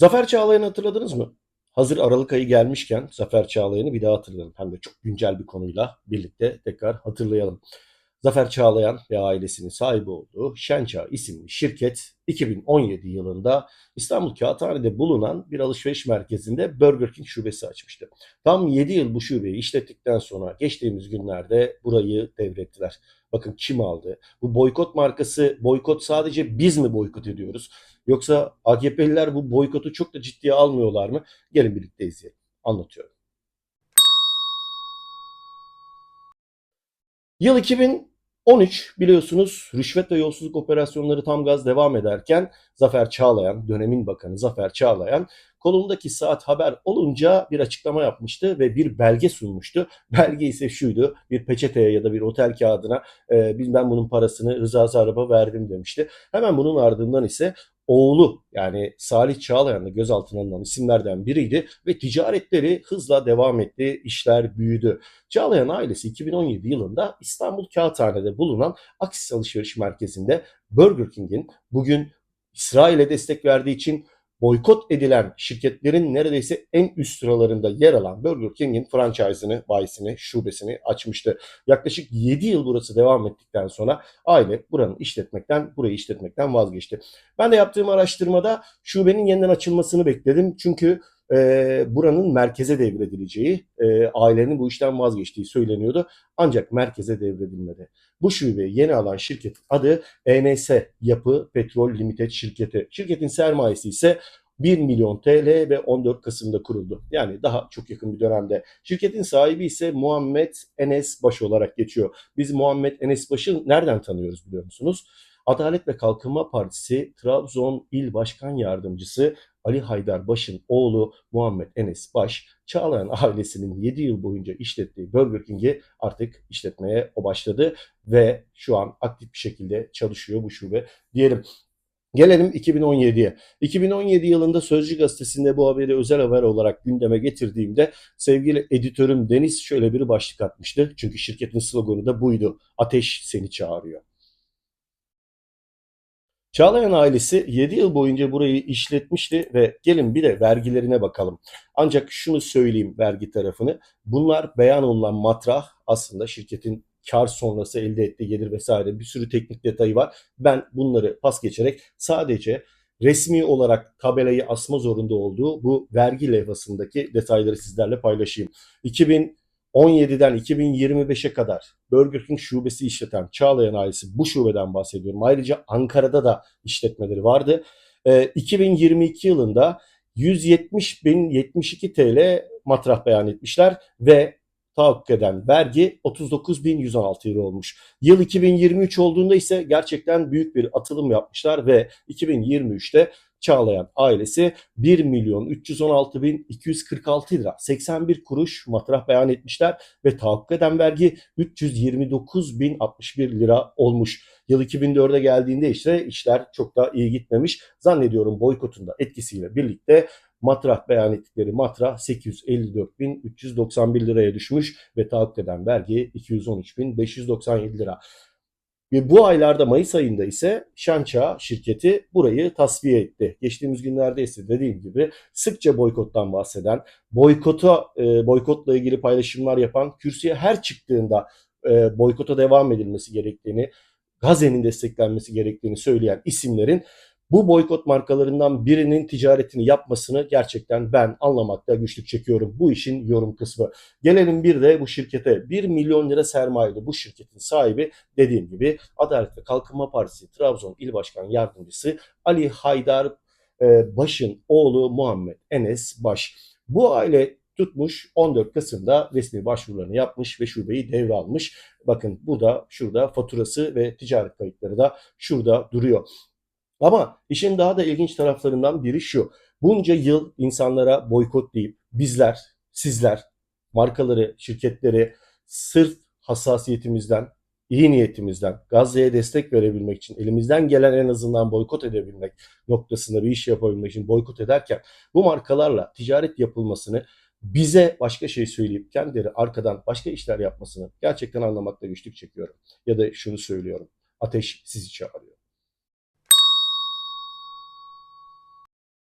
Zafer Çağlayan'ı hatırladınız mı? Hazır Aralık ayı gelmişken Zafer Çağlayan'ı bir daha hatırlayalım. Hem de çok güncel bir konuyla birlikte tekrar hatırlayalım. Zafer Çağlayan ve ailesinin sahibi olduğu Şençağ isimli şirket 2017 yılında İstanbul Kağıthane'de bulunan bir alışveriş merkezinde Burger King şubesi açmıştı. Tam 7 yıl bu şubeyi işlettikten sonra geçtiğimiz günlerde burayı devrettiler. Bakın kim aldı? Bu boykot markası, boykot sadece biz mi boykot ediyoruz? Yoksa AKP'liler bu boykotu çok da ciddiye almıyorlar mı? Gelin birlikte izleyelim. Anlatıyorum. Yıl 2013 biliyorsunuz rüşvet ve yolsuzluk operasyonları tam gaz devam ederken Zafer Çağlayan, dönemin bakanı Zafer Çağlayan kolundaki saat haber olunca bir açıklama yapmıştı ve bir belge sunmuştu. Belge ise şuydu bir peçeteye ya da bir otel kağıdına e, ben bunun parasını Rıza araba verdim demişti. Hemen bunun ardından ise oğlu yani Salih Çağlayan da gözaltına alınan isimlerden biriydi ve ticaretleri hızla devam etti, işler büyüdü. Çağlayan ailesi 2017 yılında İstanbul Kağıthane'de bulunan Aksis Alışveriş Merkezi'nde Burger King'in bugün İsrail'e destek verdiği için boykot edilen şirketlerin neredeyse en üst sıralarında yer alan Burger King'in franchise'ını, bayisini, şubesini açmıştı. Yaklaşık 7 yıl burası devam ettikten sonra aile buranın işletmekten, burayı işletmekten vazgeçti. Ben de yaptığım araştırmada şubenin yeniden açılmasını bekledim. Çünkü e, buranın merkeze devredileceği, e, ailenin bu işten vazgeçtiği söyleniyordu. Ancak merkeze devredilmedi. Bu şubeyi yeni alan şirketin adı ENS Yapı Petrol Limited şirketi. Şirketin sermayesi ise 1 milyon TL ve 14 Kasım'da kuruldu. Yani daha çok yakın bir dönemde. Şirketin sahibi ise Muhammed Enes Baş olarak geçiyor. Biz Muhammed Enes Baş'ı nereden tanıyoruz biliyor musunuz? Adalet ve Kalkınma Partisi Trabzon İl Başkan Yardımcısı Ali Haydar Baş'ın oğlu Muhammed Enes Baş, Çağlayan ailesinin 7 yıl boyunca işlettiği Burger King'i artık işletmeye o başladı ve şu an aktif bir şekilde çalışıyor bu şube diyelim. Gelelim 2017'ye. 2017 yılında Sözcü Gazetesi'nde bu haberi özel haber olarak gündeme getirdiğimde sevgili editörüm Deniz şöyle bir başlık atmıştı. Çünkü şirketin sloganı da buydu. Ateş seni çağırıyor. Çağlayan ailesi 7 yıl boyunca burayı işletmişti ve gelin bir de vergilerine bakalım. Ancak şunu söyleyeyim vergi tarafını. Bunlar beyan olunan matrah aslında şirketin kar sonrası elde ettiği gelir vesaire bir sürü teknik detayı var. Ben bunları pas geçerek sadece resmi olarak tabelayı asma zorunda olduğu bu vergi levhasındaki detayları sizlerle paylaşayım. 2000 17'den 2025'e kadar Burger King şubesi işleten Çağlayan ailesi bu şubeden bahsediyorum. Ayrıca Ankara'da da işletmeleri vardı. E, 2022 yılında 170 bin 72 TL matrah beyan etmişler ve tahakkuk eden vergi 39.116 lira olmuş. Yıl 2023 olduğunda ise gerçekten büyük bir atılım yapmışlar ve 2023'te Çağlayan ailesi 1 milyon 316 bin 246 lira 81 kuruş matrah beyan etmişler ve tahakkuk eden vergi 329 bin 61 lira olmuş. Yıl 2004'e geldiğinde işte işler çok da iyi gitmemiş. Zannediyorum boykotun da etkisiyle birlikte matrah beyan ettikleri matrah 854.391 liraya düşmüş ve tahakkuk eden vergi 213.597 lira. Ve bu aylarda Mayıs ayında ise Şança şirketi burayı tasfiye etti. Geçtiğimiz günlerde ise dediğim gibi sıkça boykottan bahseden, boykota e, boykotla ilgili paylaşımlar yapan, kürsüye her çıktığında e, boykota devam edilmesi gerektiğini, Gazze'nin desteklenmesi gerektiğini söyleyen isimlerin bu boykot markalarından birinin ticaretini yapmasını gerçekten ben anlamakta güçlük çekiyorum. Bu işin yorum kısmı. Gelelim bir de bu şirkete 1 milyon lira sermayeli bu şirketin sahibi dediğim gibi Adalet ve Kalkınma Partisi Trabzon İl Başkan Yardımcısı Ali Haydar e, Baş'ın oğlu Muhammed Enes Baş. Bu aile tutmuş 14 Kasım'da resmi başvurularını yapmış ve şubeyi devralmış. Bakın bu da şurada faturası ve ticaret kayıtları da şurada duruyor. Ama işin daha da ilginç taraflarından biri şu. Bunca yıl insanlara boykot deyip bizler, sizler, markaları, şirketleri sırf hassasiyetimizden, iyi niyetimizden Gazze'ye destek verebilmek için elimizden gelen en azından boykot edebilmek noktasında bir iş yapabilmek için boykot ederken bu markalarla ticaret yapılmasını bize başka şey söyleyip kendileri arkadan başka işler yapmasını gerçekten anlamakta güçlük çekiyorum. Ya da şunu söylüyorum. Ateş sizi çağırıyor.